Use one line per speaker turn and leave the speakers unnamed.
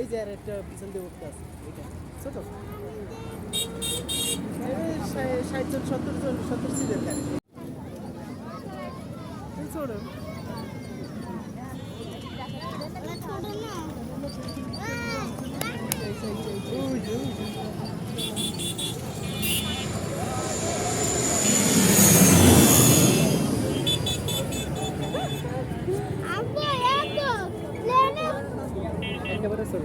এই যে আর একটা পিছন দিয়ে উঠতে আছে এটা ছোট। ষাট জন সত্তর জন সত্তর সিজের গাড়ি। ছোট। 你爸爸走了。